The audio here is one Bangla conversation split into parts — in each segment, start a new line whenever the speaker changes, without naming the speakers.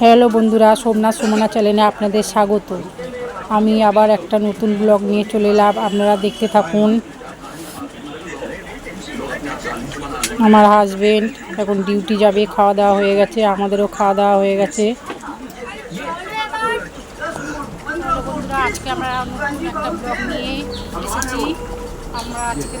হ্যালো বন্ধুরা সোমনাথ সুমনা চ্যানেলে আপনাদের স্বাগত। আমি আবার একটা নতুন ব্লগ নিয়ে চলে এলাম। আপনারা দেখতে থাকুন। আমার হাজবেন্ড এখন ডিউটি যাবে খাওয়া দাওয়া হয়ে গেছে, আমাদেরও খাওয়া দাওয়া হয়ে গেছে। আমরা আজকে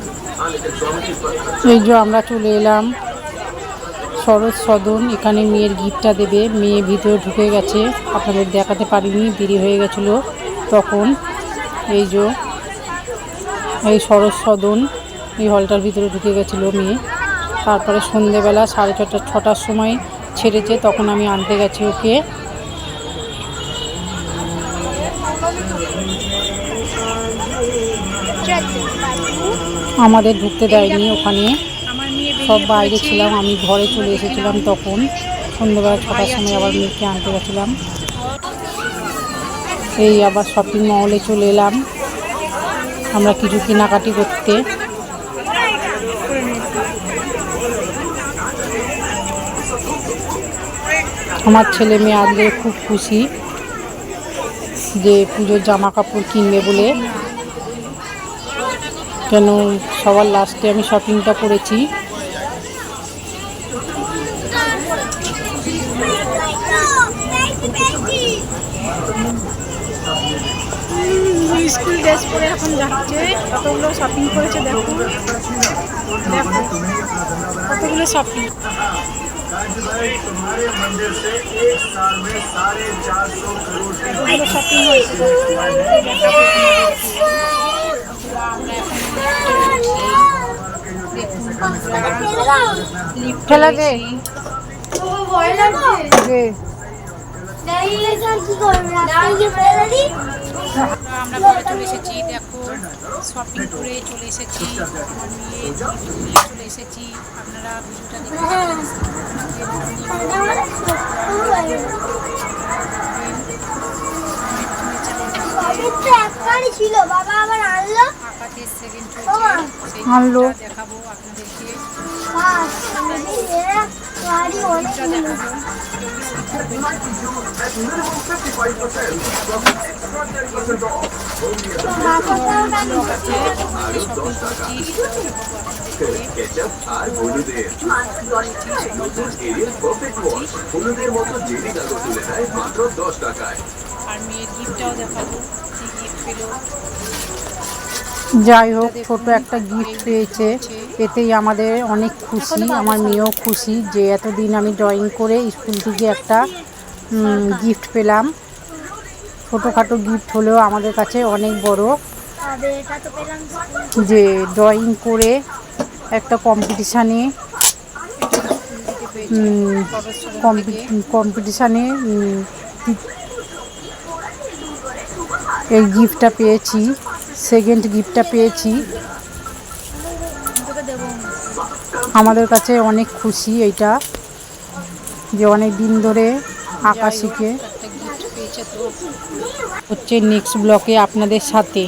এই যে আমরা চলে এলাম শরৎ সদন, এখানে মেয়ের গিফটটা দেবে। মেয়ে ভিতরে ঢুকে গেছে। আপনাদের দেখাতে পারিনি, দেরি হয়ে গেছিল তখন। এই যে, এই শরৎ সদন, এই হলটার ভিতরে ঢুকে গেছিল মেয়ে। তারপরে সন্ধেবেলা সাড়ে ছটা, ছটার সময় ছেড়েছে, তখন আমি আনতে গেছি ওকে। আমাদের ঢুকতে দেয়নি ওখানে। সব বাইরে ছিলাম, আমি ঘরে চলে এসেছিলাম তখন। সন্ধ্যেবেলা ছটার সময় আবার মেয়েকে আনতে গেছিলাম। এই আবার শপিং মহলে চলে এলাম। আমরা কিছু কেনাকাটি করতে। আমার ছেলে মেয়ে আজকে খুব খুশি যে পুজোর জামা কাপড় কিনবে বলে। কেন সবার লাস্টে আমি শপিংটা করেছি।
স্কুল ড্রেস পরে এখন যাচ্ছে কতগুলো শপিং করেছে দেখো। দেখো কতগুলো শপিং কতগুলো শপিং হয়েছে?
ফেলা দে দে আমরা ঘরে চলে এসেছি দেখো শপিং করে চলে এসেছি আমার নিয়ে চলে এসেছি আপনারা ভিডিওটা দেখে
ছিল বাবা আবার আনলো
ভিডিওটা দেখাবো আপনাদেরকে
হলুদের মতো জেলি কাগজ তুলে দেয় মাত্র দশ টাকায়
আর মেয়ের গিফটটাও দেখাবো, কি গিফট পেল
যাই হোক, ছোট একটা গিফট পেয়েছে। এতেই আমাদের অনেক খুশি, আমার মেয়েও খুশি যে এতদিন আমি ড্রয়িং করে স্কুল থেকে একটা গিফট পেলাম। ছোটোখাটো গিফট হলেও আমাদের কাছে অনেক বড়। যে ড্রয়িং করে একটা কম্পিটিশানে কম্পিটিশানে এই গিফটটা পেয়েছি। সেকেন্ড গিফটটা পেয়েছি। আমাদের কাছে অনেক খুশি এইটা, যে অনেক দিন ধরে আঁকা শিখে
হচ্ছে নেক্সট ব্লকে আপনাদের সাথে।